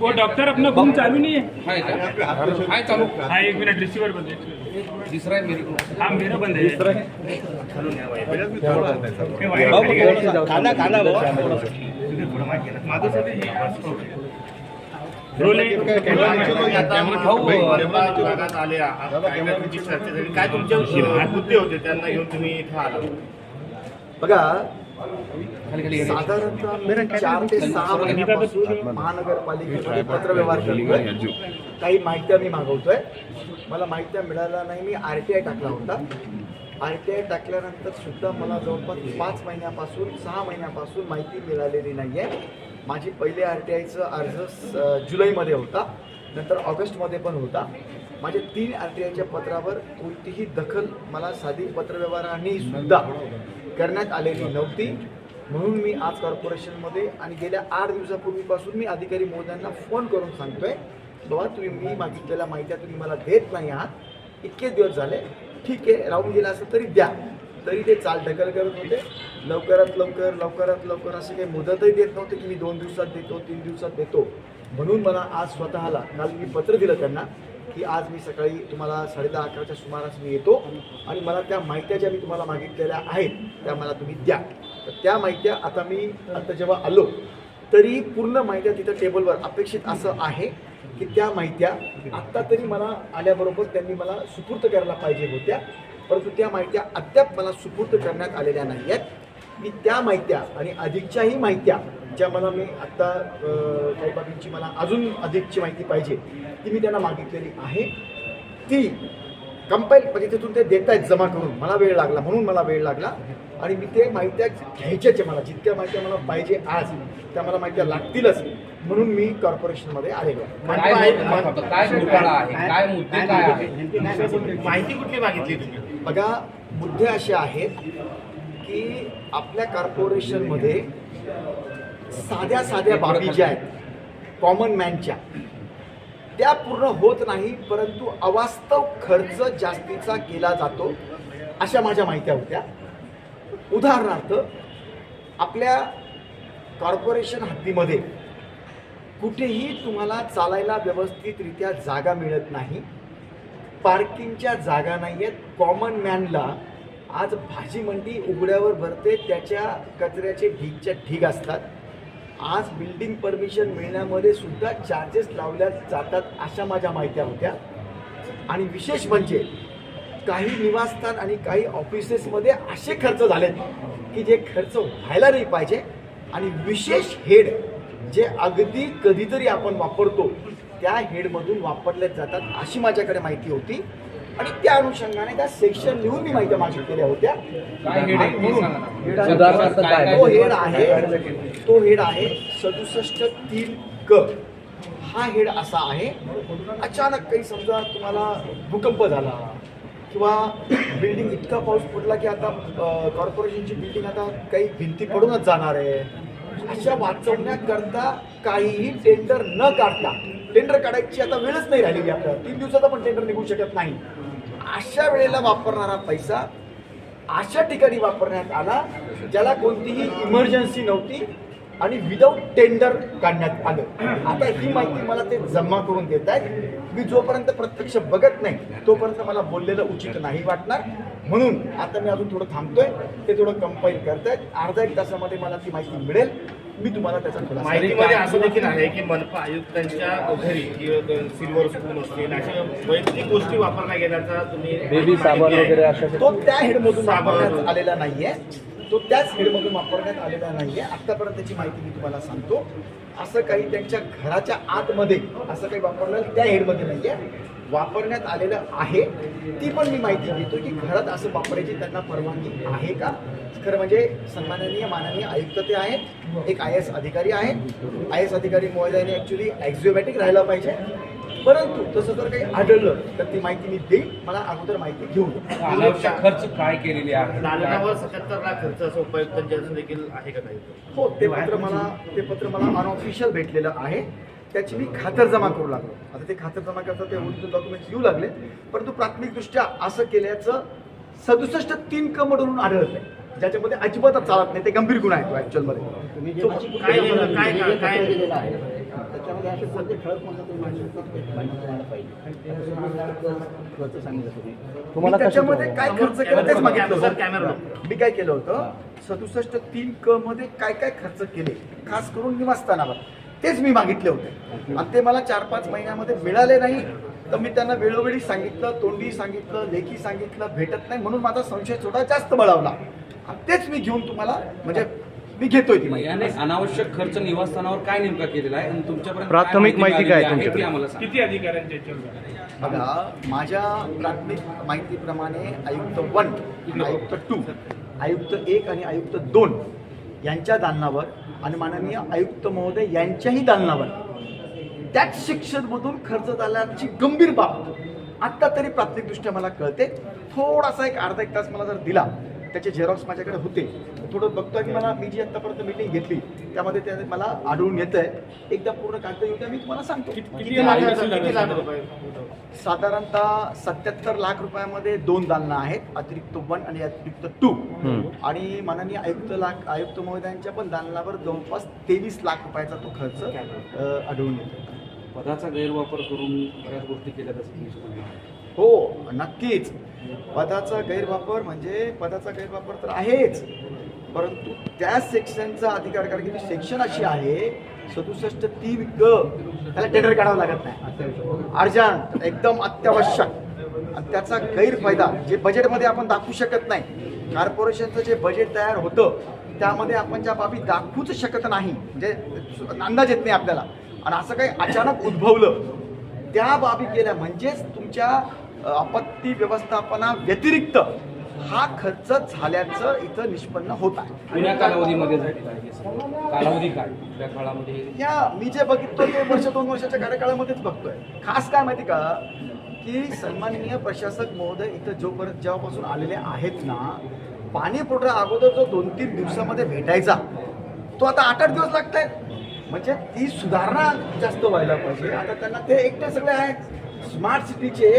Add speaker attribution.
Speaker 1: वो डॉक्टर अपना घूम चालू नहीं? है
Speaker 2: चालू.
Speaker 1: हाँ एक मिनट रिसीवर बंद है
Speaker 2: तिसरा आहे. मेरे को
Speaker 1: हाँ मेरा बंद है
Speaker 3: खाना खाना
Speaker 1: रोलिंग
Speaker 4: काय तुमचे मुद्दे होते त्यांना घेऊन तुम्ही इथे आला?
Speaker 3: बघा
Speaker 2: खाली खाली खाली.
Speaker 3: साधारणतः चार ते सहा महिन्यापासून महानगरपालिकेमध्ये पत्रव्यवहार करतोय. काही माहित्या मी मागवतोय. मला माहित्या मिळाल्या नाही. मी आर टी आय टाकला होता. आर टी आय टाकल्यानंतर सुद्धा मला जवळपास पाच महिन्यापासून सहा महिन्यापासून माहिती मिळालेली नाही आहे माझी पहिले आर टी आयचं अर्ज स- जुलैमध्ये होता. नंतर ऑगस्टमध्ये पण होता. माझ्या तीन आर टी आयच्या पत्रावर कोणतीही दखल मला साधी पत्रव्यवहाराने सुद्धा करण्यात आलेली नव्हती. म्हणून मी आज कॉर्पोरेशनमध्ये आणि गेल्या आठ दिवसापूर्वीपासून मी अधिकारी महोदयांना फोन करून सांगतोय बाबा तुम्ही मी मागितलेल्या माहित्या तुम्ही मला देत नाही आहात. इतके दिवस झाले. ठीक आहे राहून गेला असं तरी द्या. तरी ते चाल ढकल करत होते. लवकरात लवकर लवकरात लवकर असे काही मुदतही देत नव्हते की मी दोन दिवसात देतो तीन दिवसात देतो. म्हणून मला आज स्वतःला काल मी पत्र दिलं त्यांना की आज मी सकाळी तुम्हाला साडेदहा अकराच्या सुमारास मी येतो आणि मला त्या माहित्या ज्या मी तुम्हाला मागितलेल्या आहेत त्या मला तुम्ही द्या. तर त्या माहित्या आता मी आता जेव्हा आलो तरी पूर्ण माहित्या तिथं टेबलवर अपेक्षित असं आहे की त्या माहित्या आत्ता तरी मला आल्याबरोबर त्यांनी मला सुपूर्त करायला पाहिजे होत्या. परंतु त्या माहित्या अद्याप मला सुपूर्त करण्यात आलेल्या नाही आहेत. मी त्या माहित्या आणि अधिकच्याही माहित्या ज्या मला मी आत्ता काही बाबींची मला अजून अधिकची माहिती पाहिजे ती मी त्यांना मागितलेली आहे. ती कंपाईल म्हणजे तिथून ते देत आहेत जमा करून. मला वेळ लागला म्हणून मला वेळ लागला. आणि मी ते माहित्या घ्यायच्याच आहे मला. जितक्या माहित्या मला पाहिजे आज त्या मला माहित्या लागतीलच. म्हणून मी कॉर्पोरेशनमध्ये आलेलो आहे.
Speaker 2: काय मुद्दा होता? काय घोटाळा आहे? काय मुद्दे काय आहे
Speaker 4: माहिती कुठली मागितली तुम्ही?
Speaker 3: बघा मुद्दे असे आहेत की आपल्या कॉर्पोरेशनमध्ये साध्या साध्या बाबी ज्या आहेत कॉमन मॅनच्या त्या पूर्ण होत नाही परंतु अवास्तव खर्च जास्तीचा केला जातो अशा माझ्या माहित्या होत्या. उदाहरणार्थ आपल्या कॉर्पोरेशन हद्दीमध्ये कुठेही तुम्हाला चालायला व्यवस्थितरित्या जागा मिळत नाही पार्किंगच्या जागा नाही आहेत कॉमन मॅनला आज भाजी मंडी उघड्यावर भरते त्याच्या कचऱ्याचे ढीगच्या ढीग असतात. आज बिल्डिंग परमिशन मिळण्यामध्ये सुद्धा चार्जेस लावल्या जातात अशा माझ्या माहित्या होत्या. आणि विशेष म्हणजे काही निवासस्थान आणि काही ऑफिसेसमध्ये असे खर्च झालेत की जे खर्च व्हायला नाही पाहिजे. आणि विशेष हेड जे अगदी कधीतरी आपण वापरतो त्या हेडमधून वापरले जातात अशी माझ्याकडे माहिती होती. आणि त्या अनुषंगाने त्या सेक्शन लिहून मी माहिती होत्या.
Speaker 2: उदाहरणार्थ काय काय?
Speaker 3: तो हेड आहे तो हेड आहे सदुसष्ट तीन क. हा हेड असा आहे. अचानक काही समजा तुम्हाला भूकंप झाला किंवा बिल्डिंग इतका पाऊस पडला की आता कॉर्पोरेशनची बिल्डिंग आता काही भिंती पडूनच जाणार आहे. अशा वाचवण्याकरता काहीही टेंडर न काढता टेंडर काढायची आता वेळच नाही राहिलेली आपल्याला. तीन दिवसात आपण टेंडर निघू शकत नाही. अशा वेळेला वापरणारा पैसा अशा ठिकाणी वापरण्यात आला ज्याला कोणतीही इमर्जन्सी नव्हती आणि विदाऊट टेंडर काढण्यात आलं. आता ही माहिती मला ते जमा करून देत आहेत मी जोपर्यंत प्रत्यक्ष बघत नाही तोपर्यंत मला बोललेलं उचित नाही वाटणार. म्हणून आता मी अजून थोडं थांबतोय. ते थोडं कंपाईल करतायत. अर्धा एक तासामध्ये मला ती माहिती मिळेल. मी तुम्हाला त्याचा
Speaker 4: माहितीमध्ये असं देखील आहे की मनपा आयुक्तांच्या घरी सिल्वर स्पून असतील अशा वैयक्तिक गोष्टी वापरण्यात येण्याचा तुम्ही
Speaker 5: बेबी साबण वगैरे अशा
Speaker 3: तो त्या हेडमधून
Speaker 4: साबण.
Speaker 3: वापरण्यात आलेला नाहीये. तो त्याच हेडमधून वापरण्यात आलेला नाहीये. आतापर्यंतची माहिती मी तुम्हाला सांगतो. असं काही त्यांच्या घराच्या आतमध्ये असं काही वापरलं त्या हेडमध्ये नाही आहे वापरण्यात आलेलं आहे. ती पण मी माहिती घेतो की घरात असं वापरायची त्यांना परवानगी आहे का? खरं म्हणजे सन्माननीय माननीय आयुक्त ते आहेत. एक आय एस अधिकारी आहेत. आय एस अधिकारी महोदयाने ॲक्च्युली ॲक्झिओमॅटिक राहायला पाहिजे. परंतु तसं जर काही आढळलं तर ती माहिती मी देईन. मला अगोदर माहिती घेऊन
Speaker 2: खर्च काय केलेले आहे
Speaker 4: दालनावर सत्याहत्तर लाख खर्च असं उपायुक्तांच्या असं देखील आहे का काही?
Speaker 3: हो ते पत्र मला ते पत्र मला अनऑफिशियल भेटलेलं आहे. त्याची मी खातर जमा करू लागलो. आता ते खातर जमा करता ते ओरिजिनल डॉक्युमेंट्स येऊ लागले. परंतु प्राथमिकदृष्ट्या असं केल्याचं सदुसष्ट तीन क मधून आढळत आहे ज्याच्यामध्ये अजिबातच चालत नाही. ते गंभीर गुन्हा आहे ऍक्च्युअल
Speaker 5: त्याच्यामध्ये असे कोणते ठळक मुद्दे तुम्ही मांडू शकता? मांडू तुम्हाला पाहिजे खर्च सांगितलं तुम्ही
Speaker 3: मी त्याच्यामध्ये काय खर्च केला? तेच मागितलं
Speaker 4: सर, कॅमेरा
Speaker 3: होतं मी काय केलं होतं? सदुसष्ट तीन क मध्ये काय काय खर्च केले? खास करून निवासस्थानावर. तेच मी मागितले होते. आणि ते मला चार पाच महिन्यामध्ये मिळाले नाही. तर मी त्यांना वेळोवेळी सांगितलं तोंडी सांगितलं लेखी सांगितलं भेटत नाही म्हणून माझा संशय थोडा जास्त बळावला. आणि तेच मी घेऊन तुम्हाला म्हणजे मी घेतोय ती माहिती.
Speaker 2: याने अनावश्यक खर्च निवासस्थानावर काय नेमका केलेला आहे आणि तुमच्यापर्यंत
Speaker 6: प्राथमिक माहिती काय आहे तुमच्याकडे?
Speaker 2: आम्हाला सांगा.
Speaker 1: किती अधिकाऱ्यांच्या याच्यावर
Speaker 3: बघा माझ्या प्राथमिक माहितीप्रमाणे आयुक्त वन आयुक्त टू आयुक्त एक आणि आयुक्त दोन यांच्या दालनावर आणि माननीय आयुक्त महोदय यांच्याही दालनावर. त्याच शिक्षणमधून खर्च झाल्याची गंभीर बाब. आत्ता तरी प्राथमिकदृष्ट्या मला कळते. थोडासा एक अर्धा एक तास मला जर दिला त्याचे झेरॉक्स माझ्याकडे होते. थोडं बघतोय की मला मी जी आत्तापर्यंत मिटिंग घेतली त्यामध्ये ते मला आढळून येत आहे एकदा पूर्ण कागद येऊ द्या मी तुम्हाला सांगतो.
Speaker 4: किती लाख किती लाख रुपये?
Speaker 3: साधारणतः सत्याहत्तर लाख रुपयामध्ये दोन दालनं आहेत. अतिरिक्त वन आणि अतिरिक्त टू आणि माननीय आयुक्त लाख आयुक्त महोदयांच्या पण दालनावर जवळपास तेवीस लाख रुपयाचा तो खर्च आढळून येतो
Speaker 2: पदाचा गैरवापर करून बऱ्याच गोष्टी केल्या.
Speaker 3: हो नक्कीच. पदाचा गैरवापर म्हणजे पदाचा गैरवापर तर आहेच. परंतु त्या सेक्शनचा अधिकार कारण की ती सेक्शन अशी आहे सदुसष्ट तीन ग त्याला टेंडर काढावं लागत नाही. अर्जंट एकदम अत्यावश्यक. आणि त्याचा गैरफायदा जे बजेटमध्ये आपण दाखवू शकत नाही कॉर्पोरेशनचं जे बजेट तयार होतं त्यामध्ये आपण ज्या बाबी दाखवूच शकत नाही म्हणजे अंदाज येत नाही आपल्याला. आणि असं काही अचानक उद्भवलं त्या बाबी केल्या म्हणजेच तुमच्या आपत्ती व्यवस्थापना व्यतिरिक्त हा खर्च झाल्याचं इथं निष्पन्न होत आहे.
Speaker 2: कालावधीमध्ये आहे. कालावधी काय? काळामध्ये
Speaker 3: या मी जे बघितलं ते वर्ष दोन वर्षाच्या कार्यकाळामध्येच बघतोय. खास काय माहिती का? की सन्माननीय प्रशासक महोदय इथं जोपर्यंत जेव्हापासून आलेले आहेत ना पाणी पुरवठा अगोदर जो दोन तीन दिवसामध्ये भेटायचा तो आता आठ आठ दिवस लागत आहेत म्हणजे ती सुधारणा जास्त व्हायला पाहिजे. आता त्यांना ते एकटे सगळे आहेत. स्मार्ट सिटीचे